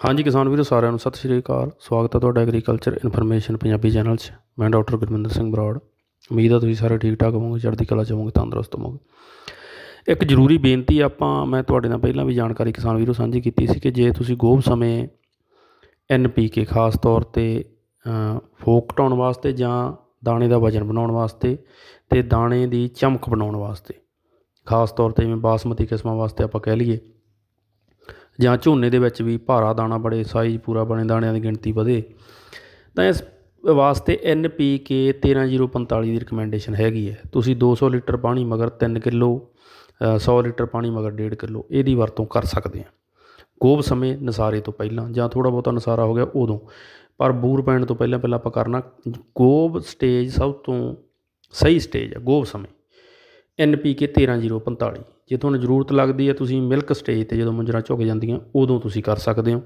ਹਾਂਜੀ ਕਿਸਾਨ ਵੀਰੋ, ਸਾਰਿਆਂ ਨੂੰ ਸਤਿ ਸ਼੍ਰੀ ਅਕਾਲ। ਸਵਾਗਤ ਹੈ ਤੁਹਾਡਾ ਐਗਰੀਕਲਚਰ ਇਨਫੋਰਮੇਸ਼ਨ ਪੰਜਾਬੀ ਚੈਨਲ 'ਚ। ਮੈਂ ਡਾਕਟਰ ਗੁਰਮਿੰਦਰ ਸਿੰਘ ਬਰਾੜ। ਉਮੀਦ ਹੈ ਤੁਸੀਂ ਸਾਰੇ ਠੀਕ ਠਾਕ ਹੋਵੋਗੇ, ਚੜ੍ਹਦੀ ਕਲਾ 'ਚ ਹੋਵੋਗੇ, ਤੰਦਰੁਸਤ ਹੋਵੋਗੇ। ਇੱਕ ਜ਼ਰੂਰੀ ਬੇਨਤੀ ਆਪਾਂ, ਮੈਂ ਤੁਹਾਡੇ ਨਾਲ ਪਹਿਲਾਂ ਵੀ ਜਾਣਕਾਰੀ ਕਿਸਾਨ ਵੀਰੋ ਸਾਂਝੀ ਕੀਤੀ ਸੀ ਕਿ ਜੇ ਤੁਸੀਂ ਗੋਭ ਸਮੇਂ ਐਨਪੀਕੇ ਖਾਸ ਤੌਰ ਤੇ ਫੋਕ ਘਟਾਉਣ ਵਾਸਤੇ ਜਾਂ ਦਾਣੇ ਦਾ ਵਜਨ ਬਣਾਉਣ ਵਾਸਤੇ ਤੇ ਦਾਣੇ ਦੀ ਚਮਕ ਬਣਾਉਣ ਵਾਸਤੇ, ਖਾਸ ਤੌਰ ਤੇ ਜਿਵੇਂ ਬਾਸਮਤੀ ਕਿਸਮਾਂ ਵਾਸਤੇ ਆਪਾਂ ਕਹਿ ਲਈਏ ਜਾਂ ਝੋਨੇ ਦੇ ਵਿੱਚ ਵੀ ਭਾਰਾ ਦਾਣਾ ਬੜੇ ਸਾਈਜ਼ ਪੂਰਾ ਬਣੇ, ਦਾਣਿਆਂ ਦੀ ਗਿਣਤੀ ਵਧੇ, ਤਾਂ ਇਸ ਵਾਸਤੇ ਐਨ ਪੀ ਕੇ 13045 ਦੀ ਰਿਕਮੈਂਡੇਸ਼ਨ ਹੈਗੀ ਹੈ। ਤੁਸੀਂ 200 ਲੀਟਰ ਪਾਣੀ ਮਗਰ 3 ਕਿਲੋ 100 ਲੀਟਰ ਪਾਣੀ ਮਗਰ 1.5 ਕਿਲੋ, ਇਹਦੀ ਵਰਤੋਂ ਕਰ ਸਕਦੇ ਆ ਗੋਭ ਸਮੇਂ ਨਸਾਰੇ ਤੋਂ ਪਹਿਲਾਂ ਜਾਂ ਥੋੜਾ ਬਹੁਤਾ ਨਸਾਰਾ ਹੋ ਗਿਆ ਉਦੋਂ, ਪਰ ਬੂਰ ਪੈਣ ਤੋਂ ਪਹਿਲਾਂ ਪਹਿਲਾਂ ਆਪਾਂ ਕਰਨਾ ਗੋਭ ਸਟੇਜ ਸਭ ਤੋਂ ਸਹੀ ਸਟੇਜ ਹੈ ਗੋਭ ਸਮੇਂ। ਐਨ ਪੀ ਕੇ 13045 ਜੇ ਤੁਹਾਨੂੰ ਜ਼ਰੂਰਤ ਲੱਗਦੀ ਹੈ ਤੁਸੀਂ ਮਿਲਕ ਸਟੇਜ ਤੇ ਜਦੋਂ ਮੁੰਜਰਾ ਝੁਕ ਜਾਂਦੀਆਂ ਉਦੋਂ ਤੁਸੀਂ ਕਰ ਸਕਦੇ ਹੋ।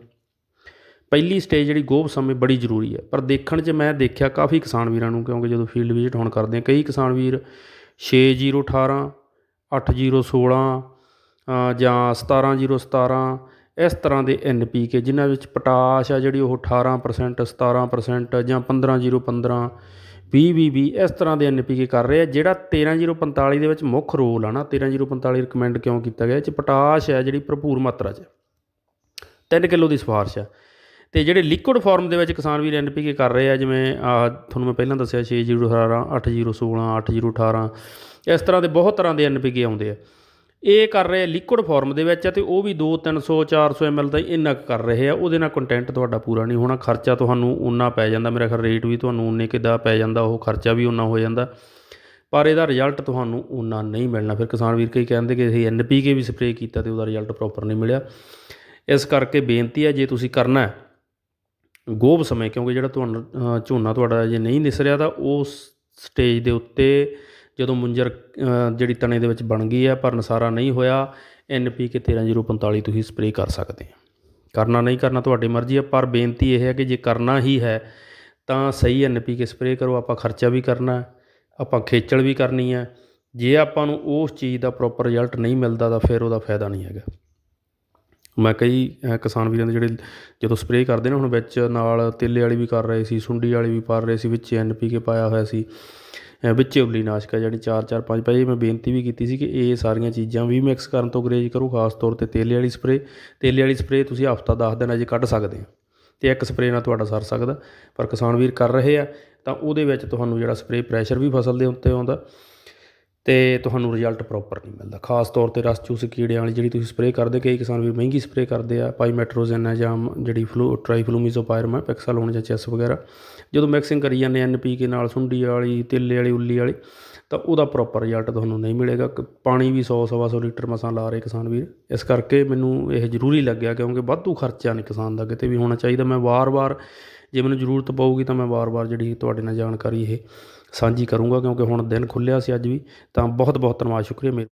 ਪਹਿਲੀ ਸਟੇਜ ਜਿਹੜੀ ਗੋਭ ਸਮੇਂ ਬੜੀ ਜ਼ਰੂਰੀ ਹੈ। ਪਰ ਦੇਖਣ 'ਚ ਮੈਂ ਦੇਖਿਆ ਕਾਫੀ ਕਿਸਾਨ ਵੀਰਾਂ ਨੂੰ ਕਿਉਂਕਿ ਜਦੋਂ ਫੀਲਡ ਵਿਜ਼ਿਟ ਹੁਣ ਕਰਦੇ ਆ ਕਈ ਕਿਸਾਨ ਵੀਰ 6018 8016 ਅ, ਜਾਂ 17017 ਇਸ ਤਰ੍ਹਾਂ ਦੇ ਐਨ ਪੀ ਕੇ ਜਿਨ੍ਹਾਂ ਵਿੱਚ ਪੋਟਾਸ਼ ਆ ਜਿਹੜੀ ਉਹ 18% 17% ਜਾਂ 15015 20 ਇਸ ਤਰ੍ਹਾਂ ਦੇ ਐਨ ਪੀ ਕੇ ਕਰ ਰਹੇ ਆ, ਜਿਹੜਾ 13045 ਦੇ ਵਿੱਚ ਮੁੱਖ ਰੋਲ ਆ ਨਾ 13045 ਰਿਕਮੈਂਡ ਕਿਉਂ ਕੀਤਾ ਗਿਆ? ਇਹ 'ਚ ਪੋਟਾਸ਼ ਹੈ ਜਿਹੜੀ ਭਰਪੂਰ ਮਾਤਰਾ 'ਚ। 3 ਕਿਲੋ ਦੀ ਸਿਫਾਰਿਸ਼ ਆ। ਤੇ ਜਿਹੜੇ ਲਿਕੁਇਡ ਫਾਰਮ ਦੇ ਵਿੱਚ ਕਿਸਾਨ ਵੀਰ ਐਨ ਪੀ ਕੇ ਕਰ ਰਹੇ ਆ, ਜਿਵੇਂ ਆਹ ਤੁਹਾਨੂੰ ਮੈਂ ਪਹਿਲਾਂ ਦੱਸਿਆ 6018 8016 8018 ਇਸ ਤਰ੍ਹਾਂ ਦੇ ਬਹੁਤ ਤਰ੍ਹਾਂ ਦੇ ਐਨ ਪੀ ਕੇ ਆਉਂਦੇ ਆ। ਇਹ ਕਰ ਰਹੇ ਲਿਕੁਇਡ ਫਾਰਮ ਦੇ ਵਿੱਚ ਆ ਤੇ ਉਹ ਵੀ 2 300 400 ml ਦਾ ਇੰਨਾ ਕੁ ਕਰ ਰਹੇ ਆ। ਉਹਦੇ ਨਾਲ ਕੰਟੈਂਟ ਤੁਹਾਡਾ ਪੂਰਾ ਨਹੀਂ ਹੋਣਾ। ਖਰਚਾ ਤੁਹਾਨੂੰ ਉਨਾ ਪੈ ਜਾਂਦਾ। ਮੇਰਾ ਖਿਆਲ ਰੇਟ ਵੀ ਤੁਹਾਨੂੰ ਉਨੇ ਕਿਦਾ ਪੈ ਜਾਂਦਾ। ਉਹ ਖਰਚਾ ਵੀ ਉਨਾ ਹੋ ਜਾਂਦਾ। ਪਰ ਇਹਦਾ ਰਿਜ਼ਲਟ ਤੁਹਾਨੂੰ ਉਨਾ ਨਹੀਂ ਮਿਲਣਾ। ਫਿਰ ਕਿਸਾਨ ਵੀਰ ਕਈ ਕਹਿੰਦੇ ਕਿ ਅਸੀਂ ਐਨਪੀਕੇ ਵੀ ਸਪਰੇਅ ਕੀਤਾ ਤੇ ਉਹਦਾ ਰਿਜ਼ਲਟ ਪ੍ਰੋਪਰ ਨਹੀਂ ਮਿਲਿਆ। ਇਸ ਕਰਕੇ ਬੇਨਤੀ ਹੈ ਜੇ ਤੁਸੀਂ ਕਰਨਾ ਹੈ ਗੋਭ ਸਮੇਂ, ਕਿਉਂਕਿ ਜਿਹੜਾ ਤੁਹਾਨੂੰ ਝੋਨਾ ਤੁਹਾਡਾ ਜੇ ਨਹੀਂ ਨਿਸਰਿਆ ਤਾਂ ਉਸ ਸਟੇਜ ਦੇ ਉੱਤੇ ਜਦੋਂ ਮੁੰਜਰ ਜਿਹੜੀ ਤਣੇ ਦੇ ਵਿੱਚ ਬਣ ਗਈ ਹੈ ਪਰ ਨਸਾਰਾ ਨਹੀਂ ਹੋਇਆ ਐਨਪੀਕੇ 13045 ਤੁਸੀਂ ਸਪਰੇਅ ਕਰ ਸਕਦੇ ਆ ਕਰਨਾ ਨਹੀਂ ਕਰਨਾ ਤੁਹਾਡੀ ਮਰਜ਼ੀ ਹੈ, ਪਰ ਬੇਨਤੀ ਇਹ ਹੈ ਕਿ ਜੇ ਕਰਨਾ ਹੀ ਹੈ, ਤਾਂ ਸਹੀ ਐੱਨ ਪੀ ਕੇ ਸਪਰੇਅ ਕਰੋ, ਆਪਾਂ ਖਰਚਾ ਵੀ ਕਰਨਾ ਆਪਾਂ ਖੇਚਲ ਵੀ ਕਰਨੀ ਹੈ। ਜੇ ਆਪਾਂ ਨੂੰ ਉਸ ਚੀਜ਼ ਦਾ ਪ੍ਰੋਪਰ ਰਿਜ਼ਲਟ ਨਹੀਂ ਮਿਲਦਾ, ਤਾਂ ਫਿਰ ਉਹਦਾ ਫਾਇਦਾ ਨਹੀਂ ਹੈਗਾ। ਮੈਂ ਕਈ ਕਿਸਾਨ ਵੀਰਾਂ ਦੇ ਜਿਹੜੇ ਜਦੋਂ ਸਪਰੇਅ ਕਰਦੇ ਨੇ, ਹੁਣ ਵਿੱਚ ਨਾਲ ਤੇਲੇ ਵਾਲੀ ਵੀ ਕਰ ਰਹੇ ਸੀ, ਸੁੰਡੀ ਵਾਲੀ ਵੀ ਪਾ ਰਹੇ ਸੀ, ਵਿੱਚ ਐਨਪੀਕੇ ਪਾਇਆ ਹੋਇਆ ਸੀ। ਵਿੱਚ ਉਬਲੀ ਨਾਸ਼ਕ ਹੈ ਜਿਹੜੀ 4 4 5 5 ਮੈਂ ਬੇਨਤੀ ਵੀ ਕੀਤੀ ਸੀ ਕਿ ਇਹ ਸਾਰੀਆਂ ਚੀਜ਼ਾਂ ਵੀ ਮਿਕਸ ਕਰਨ ਤੋਂ ਗਰੇਜ ਕਰੋ, ਖਾਸ ਤੌਰ ਤੇ ਤੇਲੇ ਵਾਲੀ ਸਪਰੇਅ ਤੇਲੇ ਵਾਲੀ ਸਪਰੇਅ ਤੁਸੀਂ ਹਫਤਾ 10 ਦਿਨ ਅਜੇ ਕੱਢ ਸਕਦੇ ਹੋ ਤੇ ਇੱਕ ਸਪਰੇਅ ਨਾਲ ਤੁਹਾਡਾ ਸਰ ਸਕਦਾ। ਪਰ ਕਿਸਾਨ ਵੀਰ ਕਰ ਰਹੇ ਆ, ਤਾਂ ਉਹਦੇ ਵਿੱਚ ਤੁਹਾਨੂੰ ਜਿਹੜਾ ਸਪਰੇਅ ਪ੍ਰੈਸ਼ਰ ਵੀ ਫਸਲ ਦੇ ਉੱਤੇ ਆਉਂਦਾ। ਤੇ ਤੁਹਾਨੂੰ ਰਿਜ਼ਲਟ ਪ੍ਰੋਪਰ ਨਹੀਂ ਮਿਲਦਾ। ਖਾਸ ਤੌਰ ਤੇ ਰਸ ਚੂਸ ਕੀੜਿਆਂ ਵਾਲੀ ਜਿਹੜੀ ਤੁਸੀਂ ਸਪਰੇਅ ਕਰਦੇ, ਕਈ ਕਿਸਾਨ ਵੀ ਮਹਿੰਗੀ ਸਪਰੇਅ ਕਰਦੇ ਆ ਪਾਈਮੈਟਰੋਜ਼ਨ ਹੈ ਜਾਂ ਜਿਹੜੀ ਫਲੂ ਟ੍ਰਾਈਫਲੂਮੀਜ਼ੋਪਾਇਰਮ ਹੈ ਪੈਕਸਾਲੋਨ ਜਾਂ ਚੈਸ ਵਗੈਰਾ। ਜਦੋਂ ਮਿਕਸਿੰਗ ਕਰੀ ਜਾਂਦੇ ਐੱਨ ਪੀ ਕੇ ਨਾਲ, ਸੁੰਡੀ ਵਾਲੀ, ਤਿੱਲੇ ਵਾਲੀ, ਉੱਲੀ ਵਾਲੀ ਤਾਂ ਉਹਦਾ ਪ੍ਰੋਪਰ ਰਿਜ਼ਲਟ ਤੁਹਾਨੂੰ ਨਹੀਂ ਮਿਲੇਗਾ। ਪਾਣੀ ਵੀ 100 ਸਵਾ ਸੌ ਲੀਟਰ ਮਸਾਂ ਲਾ ਰਹੇ ਕਿਸਾਨ ਵੀਰ। ਇਸ ਕਰਕੇ ਮੈਨੂੰ ਇਹ ਜ਼ਰੂਰੀ ਲੱਗਿਆ ਕਿਉਂਕਿ ਵਾਧੂ ਖਰਚਾ ਨਹੀਂ ਕਿਸਾਨ ਦਾ, ਕਿਤੇ ਵੀ ਹੋਣਾ ਚਾਹੀਦਾ। ਮੈਂ ਵਾਰ-ਵਾਰ ਜੇ ਮੈਨੂੰ ਜ਼ਰੂਰਤ ਪਊਗੀ ਤਾਂ ਮੈਂ ਵਾਰ-ਵਾਰ ਜਿਹੜੀ ਤੁਹਾਡੇ ਨਾਲ ਜਾਣਕਾਰੀ ਇਹ ਸਾਂਝੀ ਕਰੂੰਗਾ ਕਿਉਂਕਿ ਹੁਣ ਦਿਨ ਖੁੱਲਿਆ ਸੀ ਅੱਜ ਵੀ। ਤਾਂ ਬਹੁਤ ਬਹੁਤ ਧੰਨਵਾਦ, ਸ਼ੁਕਰੀਆ। ਮੇਰੇ